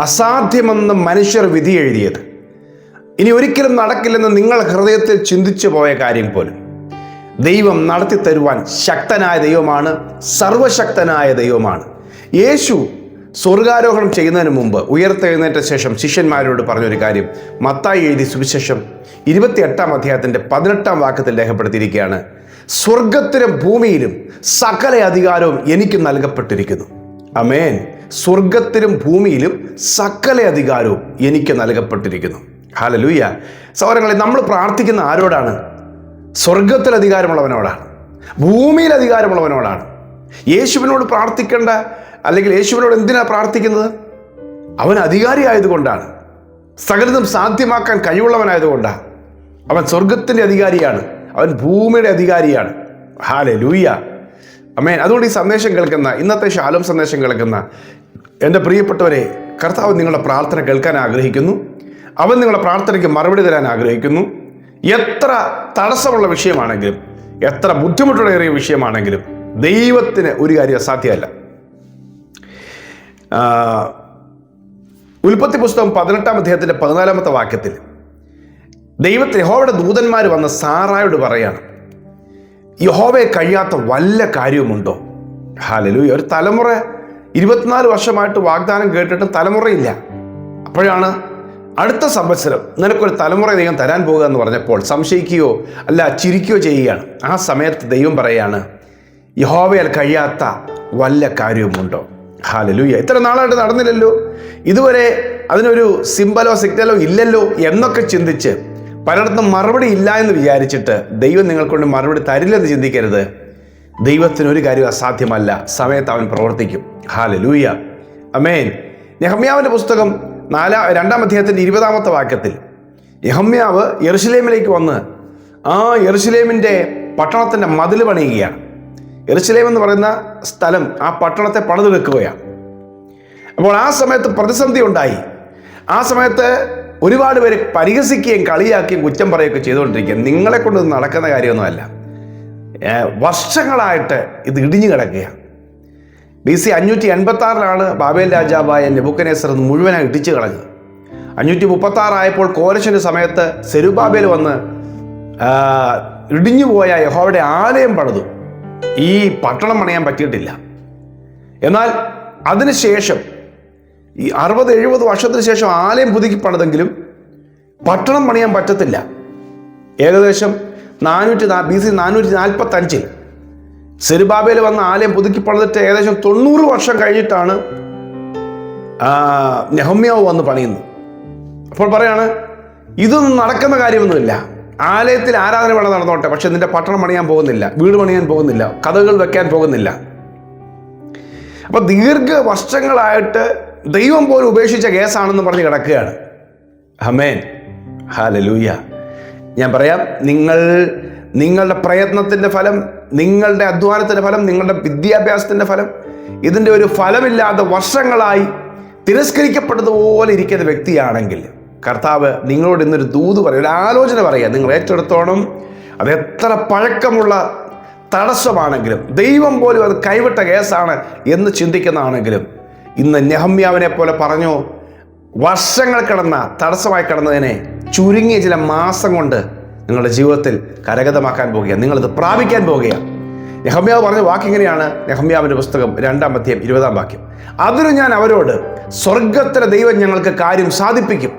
അസാധ്യമെന്ന് മനുഷ്യർ വിധി എഴുതിയത്. ഇനി ഒരിക്കലും നടക്കില്ലെന്ന് നിങ്ങൾ ഹൃദയത്തിൽ ചിന്തിച്ചു പോയ കാര്യം പോലും. ദൈവം നടത്തി തരുവാൻ ശക്തനായ ദൈവമാണ് സർവശക്തനായ ദൈവമാണ്. യേശു സ്വർഗാരോഹണം ചെയ്യുന്നതിന് മുമ്പ് ഉയർത്തെഴുന്നേറ്റ ശേഷം ശിഷ്യന്മാരോട് പറഞ്ഞൊരു കാര്യം മത്തായി എഴുതി സുവിശേഷം ഇരുപത്തിയെട്ടാം അധ്യായത്തിന്റെ പതിനെട്ടാം വാക്യത്തിൽ രേഖപ്പെടുത്തിയിരിക്കുകയാണ്. സ്വർഗത്തിലും ഭൂമിയിലും സകല അധികാരവും എനിക്ക് നൽകപ്പെട്ടിരിക്കുന്നു. അമേൻ സ്വർഗത്തിലും ഭൂമിയിലും സകല അധികാരവും എനിക്ക് നൽകപ്പെട്ടിരിക്കുന്നു. ഹാലലൂയ സൗരങ്ങളെ നമ്മൾ പ്രാർത്ഥിക്കുന്ന ആരോടാണ്? സ്വർഗത്തിൽ അധികാരമുള്ളവനോടാണ്. ഭൂമിയിൽ അധികാരമുള്ളവനോടാണ്. യേശുവിനോട് പ്രാർത്ഥിക്കേണ്ട അല്ലെങ്കിൽ യേശുവിനോട് എന്തിനാണ് പ്രാർത്ഥിക്കുന്നത്? അവൻ അധികാരിയായതുകൊണ്ടാണ്. സകലതും സാധ്യമാക്കാൻ കഴിവുള്ളവനായതുകൊണ്ടാണ്. അവൻ സ്വർഗത്തിന്റെ അധികാരിയാണ്. അവൻ ഭൂമിയുടെ അധികാരിയാണ്. ഹാലെ ലൂയ്യ അമേൻ. അതുകൊണ്ട് ഈ സന്ദേശം കേൾക്കുന്ന ഇന്നത്തെ ശാലം സന്ദേശം കേൾക്കുന്ന എന്റെ പ്രിയപ്പെട്ടവരെ കർത്താവ് നിങ്ങളുടെ പ്രാർത്ഥന കേൾക്കാൻ ആഗ്രഹിക്കുന്നു. അവൻ നിങ്ങളുടെ പ്രാർത്ഥനയ്ക്ക് മറുപടി തരാൻ ആഗ്രഹിക്കുന്നു. എത്ര തടസ്സമുള്ള വിഷയമാണെങ്കിലും എത്ര ബുദ്ധിമുട്ടുള്ളേറിയ വിഷയമാണെങ്കിലും ദൈവത്തിന് ഒരു കാര്യം അസാധ്യമല്ല. ഉൽപ്പത്തി പുസ്തകം പതിനെട്ടാം അദ്ദേഹത്തിന്റെ പതിനാലാമത്തെ വാക്യത്തിൽ ദൈവത്തിന് ഹോവയുടെ ദൂതന്മാർ വന്ന സാറായോട് പറയാണ് യഹോവയെ കഴിയാത്ത വല്ല കാര്യവുമുണ്ടോ? ഹാലലു ഒരു തലമുറ ഇരുപത്തിനാല് വർഷമായിട്ട് വാഗ്ദാനം കേട്ടിട്ട് തലമുറയില്ല. അപ്പോഴാണ് അടുത്ത സംവത്സരം നിനക്കൊരു തലമുറ ദൈവം തരാൻ പോകുക എന്ന് പറഞ്ഞപ്പോൾ സംശയിക്കുകയോ അല്ല ചിരിക്കുകയോ ചെയ്യുകയാണ്. ആ സമയത്ത് ദൈവം പറയാണ് യഹോവയാൽ കഴിയാത്ത വല്ല കാര്യവുമുണ്ടോ? ഹാലലൂയ ഇത്ര നാളായിട്ട് നടന്നില്ലല്ലോ. ഇതുവരെ അതിനൊരു സിമ്പലോ സിഗ്നലോ ഇല്ലല്ലോ എന്നൊക്കെ ചിന്തിച്ച് പലയിടത്തും മറുപടി ഇല്ല എന്ന് വിചാരിച്ചിട്ട് ദൈവം നിങ്ങൾക്കൊണ്ട് മറുപടി തരില്ലെന്ന് ചിന്തിക്കരുത്. ദൈവത്തിന് ഒരു കാര്യം അസാധ്യമല്ല. സമയത്ത് അവൻ പ്രവർത്തിക്കും. ഹാല ലൂയ അമേൻ നെഹമ്യാവിന്റെ പുസ്തകം നാലാ രണ്ടാം അധ്യായത്തിന്റെ ഇരുപതാമത്തെ വാക്യത്തിൽ യഹമ്യാവ് എറുസലേമിലേക്ക് വന്ന് ആ എറുസലേമിന്റെ പട്ടണത്തിന്റെ മതിൽ പണിയുകയാണ്. എറുസലേം എന്ന് പറയുന്ന സ്ഥലം ആ പട്ടണത്തെ പണിതെടുക്കുകയാണ്. അപ്പോൾ ആ സമയത്ത് പ്രതിസന്ധി ഉണ്ടായി. ആ സമയത്ത് ഒരുപാട് പേര് പരിഹസിക്കുകയും കളിയാക്കുകയും കുറ്റം പറയുകയൊക്കെ ചെയ്തുകൊണ്ടിരിക്കുക നിങ്ങളെ കൊണ്ട് നടക്കുന്ന കാര്യമൊന്നുമല്ല. വർഷങ്ങളായിട്ട് ഇത് ഇടിഞ്ഞു കിടക്കുകയാണ്. ബി സി അഞ്ഞൂറ്റി എൺപത്തി ആറിലാണ് ബാബേൽ രാജാവായ നെബുക്കനേസർ മുഴുവനായി ഇടിച്ചു കളഞ്ഞത്. അഞ്ഞൂറ്റി മുപ്പത്തി ആറായപ്പോൾ കോലശന്റെ സമയത്ത് സെരുബാബേൽ വന്ന് ഇടിഞ്ഞുപോയ യഹോവയുടെ ആലയം പണിതു. ഈ പട്ടണം പണിയാൻ പറ്റിയിട്ടില്ല. എന്നാൽ അതിനുശേഷം ഈ അറുപത് എഴുപത് വർഷത്തിന് ശേഷം ആലയം പുതുക്കി പണിതെങ്കിലും പട്ടണം പണിയാൻ പറ്റത്തില്ല. ഏകദേശം നാനൂറ്റി ബി സി നാനൂറ്റി നാൽപ്പത്തി അഞ്ചിൽ സെരുബാബയിൽ വന്ന ആലയം പുതുക്കി പണിതിട്ട് ഏകദേശം തൊണ്ണൂറ് വർഷം കഴിഞ്ഞിട്ടാണ് നെഹമ്യാവ് വന്ന് പണിയുന്നത്. അപ്പോൾ പറയാണ് ഇതൊന്നും നടക്കുന്ന കാര്യമൊന്നുമില്ല. ആലയത്തിൽ ആരാധന വേണം നടന്നോട്ടെ പക്ഷെ നിന്റെ പട്ടണം പണിയാൻ പോകുന്നില്ല വീട് പണിയാൻ പോകുന്നില്ല കഥകൾ വെക്കാൻ പോകുന്നില്ല. അപ്പൊ ദീർഘ വർഷങ്ങളായിട്ട് ദൈവം പോലും ഉപേക്ഷിച്ച കേസാണെന്ന് പറഞ്ഞ് കിടക്കുകയാണ്. ഹമേൻ ഹാലലൂയ ഞാൻ പറയാം നിങ്ങൾ നിങ്ങളുടെ പ്രയത്നത്തിന്റെ ഫലം നിങ്ങളുടെ അധ്വാനത്തിന്റെ ഫലം നിങ്ങളുടെ വിദ്യാഭ്യാസത്തിന്റെ ഫലം ഇതിന്റെ ഒരു ഫലമില്ലാതെ വർഷങ്ങളായി തിരസ്കരിക്കപ്പെട്ടതുപോലെ ഇരിക്കുന്ന വ്യക്തിയാണെങ്കിൽ കർത്താവ് നിങ്ങളോട് ഇന്നൊരു ദൂത് പറയുക ഒരു ആലോചന പറയുക. നിങ്ങൾ ഏറ്റെടുത്തോണം അത് എത്ര പഴക്കമുള്ള തടസ്സമാണെങ്കിലും ദൈവം പോലും അത് കൈവിട്ട കേസാണ് എന്ന് ചിന്തിക്കുന്നതാണെങ്കിലും ഇന്ന് നെഹമ്യാവിനെ പോലെ പറഞ്ഞു വർഷങ്ങൾ കിടന്ന തടസ്സമായി കിടന്നതിനെ ചുരുങ്ങിയ ചില മാസം കൊണ്ട് നിങ്ങളുടെ ജീവിതത്തിൽ കരഗതമാക്കാൻ പോകുക നിങ്ങളിത് പ്രാപിക്കാൻ പോകുക നെഹമ്യാവ് പറഞ്ഞ വാക്കിങ്ങനെയാണ് നെഹമ്യാവിന്റെ പുസ്തകം രണ്ടാം അധ്യായം ഇരുപതാം വാക്യം. അതിന് ഞാൻ അവരോട് സ്വർഗത്തിലെ ദൈവം ഞങ്ങൾക്ക് കാര്യം സാധിപ്പിക്കും.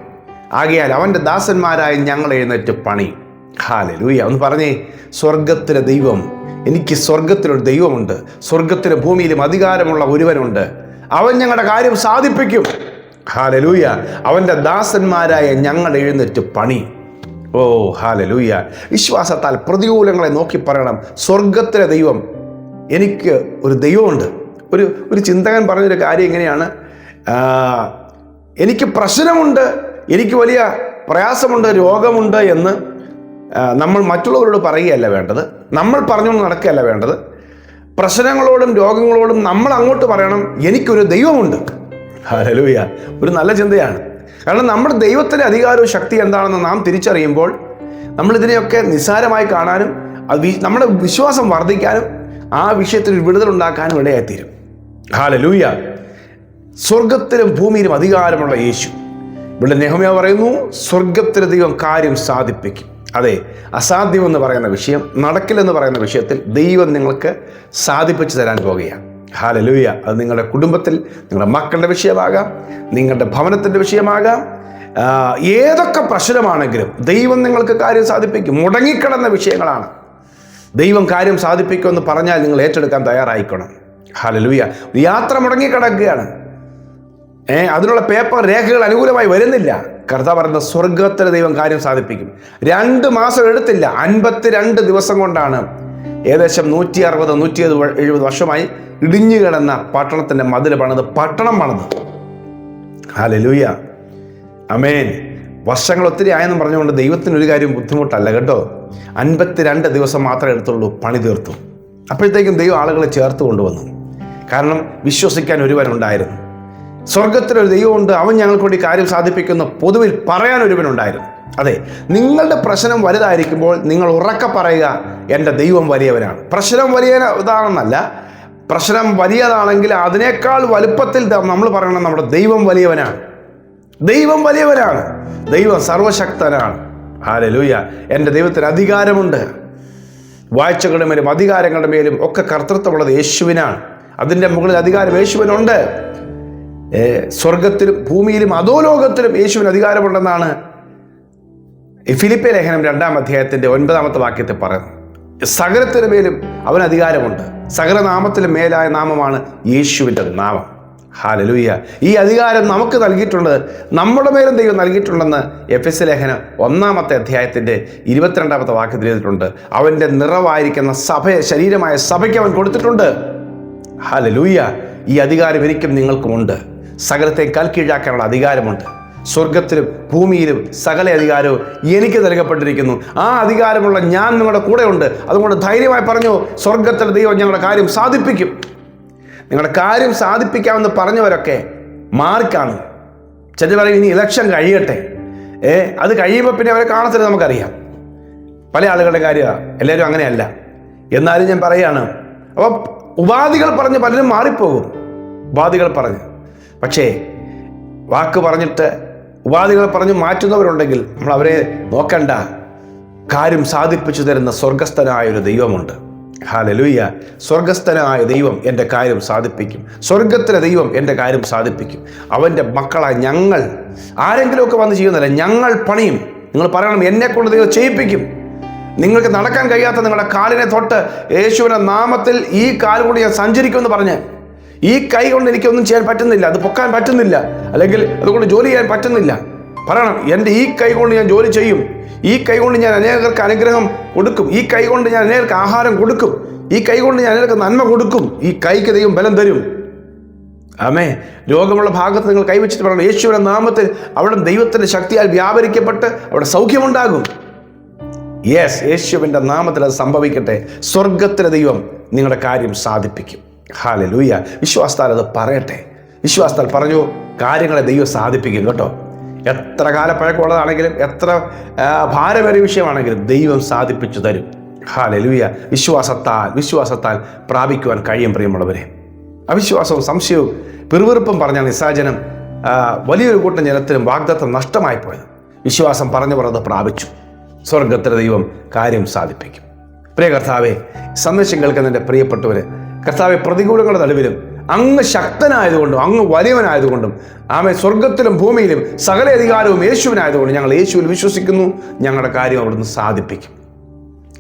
ആകയാൽ അവന്റെ ദാസന്മാരായ ഞങ്ങൾ എഴുന്നേറ്റ് പണി ഹാലെ ലൂയ ഒന്ന് പറഞ്ഞേ സ്വർഗത്തിലെ ദൈവം എനിക്ക് സ്വർഗത്തിലൊരു ദൈവമുണ്ട്. സ്വർഗത്തിലെ ഭൂമിയിലും അധികാരമുള്ള ഒരുവനുണ്ട്. അവൻ ഞങ്ങളുടെ കാര്യം സാധിപ്പിക്കും. ഹാലലൂയ. അവന്റെ ദാസന്മാരായ ഞങ്ങൾ എഴുന്നേറ്റ് പണി. ഓ ഹാലലൂയ. വിശ്വാസത്താൽ പ്രതികൂലങ്ങളെ നോക്കി പറയണം. സ്വർഗത്തിലെ ദൈവം. എനിക്ക് ഒരു ദൈവമുണ്ട്. ഒരു ഒരു ചിന്തകൻ പറഞ്ഞൊരു കാര്യം എങ്ങനെയാണ് എനിക്ക് പ്രശ്നമുണ്ട്. എനിക്ക് വലിയ പ്രയാസമുണ്ട് രോഗമുണ്ട് എന്ന് നമ്മൾ മറ്റുള്ളവരോട് പറയുകയല്ല വേണ്ടത്. നമ്മൾ പറഞ്ഞുകൊണ്ട് നടക്കുകയല്ല വേണ്ടത്. പ്രശ്നങ്ങളോടും രോഗങ്ങളോടും നമ്മൾ അങ്ങോട്ട് പറയണം. എനിക്കൊരു ദൈവമുണ്ട്. ഹലലൂയ ഒരു നല്ല ചിന്തയാണ്. കാരണം നമ്മുടെ ദൈവത്തിന്റെ അധികാരവും ശക്തി എന്താണെന്ന് നാം തിരിച്ചറിയുമ്പോൾ നമ്മളിതിനെയൊക്കെ നിസ്സാരമായി കാണാനും അത് നമ്മുടെ വിശ്വാസം വർദ്ധിക്കാനും ആ വിഷയത്തിൽ വിടുതലുണ്ടാക്കാനും ഇടയായിത്തീരും. ഹാലലൂയ സ്വർഗത്തിലും ഭൂമിയിലും അധികാരമുള്ള യേശു. ഇവിടെ നെഹമ്യ പറയുന്നു സ്വർഗത്തിലെ ദൈവം കാര്യം സാധിപ്പിക്കും. അതെ അസാധ്യം എന്ന് പറയുന്ന വിഷയം നടക്കില്ലെന്ന് പറയുന്ന വിഷയത്തിൽ ദൈവം നിങ്ങൾക്ക് സാധിപ്പിച്ചു തരാൻ പോകുകയാണ്. ഹാലലൂയ അത് നിങ്ങളുടെ കുടുംബത്തിൽ നിങ്ങളുടെ മക്കളുടെ വിഷയമാകാം നിങ്ങളുടെ ഭവനത്തിന്റെ വിഷയമാകാം. ഏതൊക്കെ പ്രശ്നമാണെങ്കിലും ദൈവം നിങ്ങൾക്ക് കാര്യം സാധിപ്പിക്കും. മുടങ്ങിക്കിടന്ന വിഷയങ്ങളാണ്. ദൈവം കാര്യം സാധിപ്പിക്കുമെന്ന് പറഞ്ഞാൽ നിങ്ങൾ ഏറ്റെടുക്കാൻ തയ്യാറായിക്കണം. ഹാലലൂയ യാത്ര മുടങ്ങിക്കിടക്കുകയാണ്. ഏ അതിനുള്ള പേപ്പർ രേഖകൾ അനുകൂലമായി വരുന്നില്ല. കർത്താവ് പറയുന്ന സ്വർഗത്തിലെ ദൈവം കാര്യം സാധിപ്പിക്കും. രണ്ട് മാസം എടുത്തില്ല. അൻപത്തിരണ്ട് ദിവസം കൊണ്ടാണ്. ഏകദേശം നൂറ്റി അറുപത് നൂറ്റി എഴുപത് വർഷമായി ഇടിഞ്ഞു കിടന്ന പട്ടണത്തിന്റെ മതിൽ പണിത് പട്ടണം പണിത്. ഹാലലൂയ അമേൻ വർഷങ്ങൾ ഒത്തിരി ആയെന്ന് പറഞ്ഞുകൊണ്ട് ദൈവത്തിന് ഒരു കാര്യം ബുദ്ധിമുട്ടല്ല കേട്ടോ. അൻപത്തിരണ്ട് ദിവസം മാത്രമേ എടുത്തുള്ളൂ പണി തീർത്തു. അപ്പോഴത്തേക്കും ദൈവം ആളുകളെ ചേർത്ത് കൊണ്ടുവന്നു. കാരണം വിശ്വസിക്കാൻ ഒരുവനുണ്ടായിരുന്നു. സ്വർഗത്തിലൊരു ദൈവമുണ്ട്. അവൻ ഞങ്ങൾക്ക് വേണ്ടി കാര്യം സാധിപ്പിക്കുന്ന. പൊതുവിൽ പറയാൻ ഒരുവനുണ്ടായിരുന്നു. അതെ നിങ്ങളുടെ പ്രശ്നം വലുതായിരിക്കുമ്പോൾ നിങ്ങൾ ഉറക്കെ പറയുക എന്റെ ദൈവം വലിയവനാണ്. പ്രശ്നം വലിയ ഇതാണെന്നല്ല പ്രശ്നം വലിയതാണെങ്കിൽ അതിനേക്കാൾ വലുപ്പത്തിൽ നമ്മൾ പറയണം നമ്മുടെ ദൈവം വലിയവനാണ്. ദൈവം വലിയവനാണ്. ദൈവം സർവശക്തനാണ്. ഹാലലൂയ. എന്റെ ദൈവത്തിന് അധികാരമുണ്ട്. വാഴ്ചകളുടെ മേലും അധികാരങ്ങളുടെ മേലും ഒക്കെ കർത്തൃത്വമുള്ളത് യേശുവിനാണ്. അതിന്റെ മുകളിൽ അധികാരം യേശുവിനുണ്ട്. സ്വർഗത്തിലും ഭൂമിയിലും അധോലോകത്തിലും യേശുവിന് അധികാരമുണ്ടെന്നാണ് ഫിലിപ്പ ലേഖനം രണ്ടാം അധ്യായത്തിന്റെ ഒൻപതാമത്തെ വാക്യത്തിൽ പറയുന്നത്. സകലത്തിന് മേലും അവന് അധികാരമുണ്ട്. സകല നാമത്തിലും മേലായ നാമമാണ് യേശുവിന്റെ നാമം. ഹാലലൂയ ഈ അധികാരം നമുക്ക് നൽകിയിട്ടുണ്ട്. നമ്മുടെ മേലും ദൈവം നൽകിയിട്ടുണ്ടെന്ന് എഫ് എസ് ലേഖനം ഒന്നാമത്തെ അധ്യായത്തിന്റെ ഇരുപത്തിരണ്ടാമത്തെ വാക്യത്തിൽ എഴുതിയിട്ടുണ്ട്. അവന്റെ നിറവായിരിക്കുന്ന സഭയെ ശരീരമായ സഭയ്ക്ക് അവൻ കൊടുത്തിട്ടുണ്ട്. ഹാലലൂയ ഈ അധികാരം എനിക്കും നിങ്ങൾക്കുമുണ്ട്. സകലത്തെ കൽക്കീഴാക്കാനുള്ള അധികാരമുണ്ട്. സ്വർഗത്തിലും ഭൂമിയിലും സകല അധികാരവും എനിക്ക് നൽകപ്പെട്ടിരിക്കുന്നു. ആ അധികാരമുള്ള ഞാൻ നിങ്ങളുടെ കൂടെയുണ്ട്. അതുകൊണ്ട് ധൈര്യമായി പറഞ്ഞു സ്വർഗത്തിലെ ദൈവം ഞങ്ങളുടെ കാര്യം സാധിപ്പിക്കും. നിങ്ങളുടെ കാര്യം സാധിപ്പിക്കാമെന്ന് പറഞ്ഞവരൊക്കെ മാർക്കാണ് ചിലർ പറയും ഇനി ഇലക്ഷൻ കഴിയട്ടെ. ഏ അത് കഴിയുമ്പോൾ പിന്നെ അവരെ കാണത്തില്ല നമുക്കറിയാം. പല ആളുകളുടെ കാര്യമാണ് എല്ലാവരും അങ്ങനെയല്ല. എന്നാലും ഞാൻ പറയുകയാണ് അപ്പോൾ ഉപാധികൾ പറഞ്ഞ് പലരും മാറിപ്പോകും. ഉപാധികൾ പറഞ്ഞ്. പക്ഷേ വാക്ക് പറഞ്ഞിട്ട് ഉപാധികൾ പറഞ്ഞ് മാറ്റുന്നവരുണ്ടെങ്കിൽ നമ്മൾ അവരെ നോക്കണ്ട. കാര്യം സാധിപ്പിച്ചു തരുന്ന സ്വർഗസ്ഥനായ ഒരു ദൈവമുണ്ട്. ഹാലലൂയ സ്വർഗസ്ഥനായ ദൈവം എന്റെ കാര്യം സാധിപ്പിക്കും. സ്വർഗത്തിലെ ദൈവം എന്റെ കാര്യം സാധിപ്പിക്കും. അവന്റെ മക്കളായ ഞങ്ങൾ ആരെങ്കിലുമൊക്കെ വന്ന് ചെയ്യുന്നില്ല ഞങ്ങൾ പണിയും. നിങ്ങൾ പറയണം എന്നെ കൊണ്ട് ദൈവം ചെയ്യിപ്പിക്കും. നിങ്ങൾക്ക് നടക്കാൻ കഴിയാത്ത നിങ്ങളുടെ കാലിനെ തൊട്ട് യേശുവിന്റെ നാമത്തിൽ ഈ കാലുകൊണ്ട് കൊണ്ട് ഞാൻ സഞ്ചരിക്കുമെന്ന് പറഞ്ഞ് ഈ കൈ കൊണ്ട് എനിക്കൊന്നും ചെയ്യാൻ പറ്റുന്നില്ല. അത് പൊക്കാൻ പറ്റുന്നില്ല. അല്ലെങ്കിൽ അതുകൊണ്ട് ജോലി ചെയ്യാൻ പറ്റുന്നില്ല. പറയണം എന്റെ ഈ കൈ കൊണ്ട് ഞാൻ ജോലി ചെയ്യും. ഈ കൈ കൊണ്ട് ഞാൻ അനേകർക്ക് അനുഗ്രഹം കൊടുക്കും. ഈ കൈ കൊണ്ട് ഞാൻ അനേകർക്ക് ആഹാരം കൊടുക്കും. ഈ കൈ കൊണ്ട് ഞാൻ അനേകർക്ക് നന്മ കൊടുക്കും. ഈ കൈക്ക് ദൈവം ബലം തരും. ആമേ രോഗമുള്ള ഭാഗത്ത് നിങ്ങൾ കൈവച്ചിട്ട് പറയണം യേശുവിന്റെ നാമത്തിൽ അവിടെ ദൈവത്തിന്റെ ശക്തിയാൽ വ്യാപരിക്കപ്പെട്ട് അവിടെ സൗഖ്യമുണ്ടാകും. യെസ് യേശുവിന്റെ നാമത്തിൽ അത് സംഭവിക്കട്ടെ. സ്വർഗത്തിലെ ദൈവം നിങ്ങളുടെ കാര്യം സാധിപ്പിക്കും. ഹാലെ ലൂയ വിശ്വാസത്താൽ അത് പറയട്ടെ. വിശ്വാസത്താൽ പറഞ്ഞു കാര്യങ്ങളെ ദൈവം സാധിപ്പിക്കും കേട്ടോ. എത്ര കാലപ്പഴക്കമുള്ളതാണെങ്കിലും എത്ര ഭാരമേറിയ വിഷയമാണെങ്കിലും ദൈവം സാധിപ്പിച്ചു തരും. ഹാലെ ലൂയ വിശ്വാസത്താൽ വിശ്വാസത്താൽ പ്രാപിക്കുവാൻ കഴിയും പ്രിയമുള്ളവരെ. അവിശ്വാസവും സംശയവും പിറുവിറുപ്പും പറഞ്ഞ നിസാജനം വലിയൊരു കൂട്ടം ജനത്തിനും വാഗ്ദത്തം നഷ്ടമായി പോയത്. വിശ്വാസം പറഞ്ഞു പറഞ്ഞത് പ്രാപിച്ചു. സ്വർഗത്തിലെ ദൈവം കാര്യം സാധിപ്പിക്കും. പ്രിയ കർത്താവെ സന്ദേശം കേൾക്കുന്ന എന്റെ പ്രിയപ്പെട്ടവര് കർത്താവെ പ്രതികൂലങ്ങളുടെ നടുവിലും അങ്ങ് ശക്തനായതുകൊണ്ടും അങ്ങ് വലിയവനായതുകൊണ്ടും ആമെ സ്വർഗത്തിലും ഭൂമിയിലും സകല അധികാരവും യേശുവിനായതുകൊണ്ട് ഞങ്ങൾ യേശുവിൽ വിശ്വസിക്കുന്നു. ഞങ്ങളുടെ കാര്യം അവിടുന്ന് സാധിപ്പിക്കും.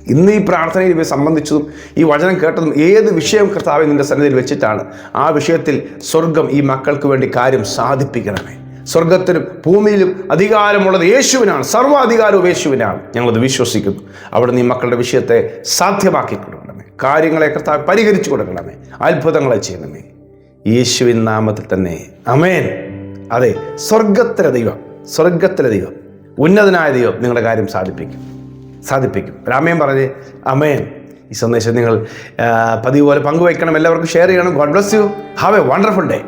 ഇന്ന് ഈ പ്രാർത്ഥനയിൽ ഇവയെ സംബന്ധിച്ചതും ഈ വചനം കേട്ടതും ഏത് വിഷയം കർത്താവ് നിന്റെ സന്നിധിയിൽ വെച്ചിട്ടാണ് ആ വിഷയത്തിൽ സ്വർഗം ഈ മക്കൾക്ക് വേണ്ടി കാര്യം സാധിപ്പിക്കണമേ. സ്വർഗത്തിലും ഭൂമിയിലും അധികാരമുള്ളത് യേശുവിനാണ് സർവാധികാരവും യേശുവിനാണ്. ഞങ്ങളത് വിശ്വസിക്കുന്നു. അവിടെ നീ മക്കളുടെ വിഷയത്തെ സാധ്യമാക്കി കൊടുക്കണമേ കാര്യങ്ങളെ കർത്താവ് പരിഹരിച്ചു കൊടുക്കണമേ. അത്ഭുതങ്ങളെ ചെയ്യണമേ. യേശുവിൻ നാമത്തിൽ തന്നെ. അമേൻ അതെ സ്വർഗത്തിലെ ദൈവം സ്വർഗത്തിലെ ദൈവം ഉന്നതനായ ദൈവം നിങ്ങളുടെ കാര്യം സാധിപ്പിക്കും. സാധിപ്പിക്കും. രാമയൻ പറഞ്ഞ് അമേൻ ഈ സന്ദേശം നിങ്ങൾ പതിവ് പോലെ പങ്കുവയ്ക്കണം. എല്ലാവർക്കും ഷെയർ ചെയ്യണം. God bless you. Have a wonderful day.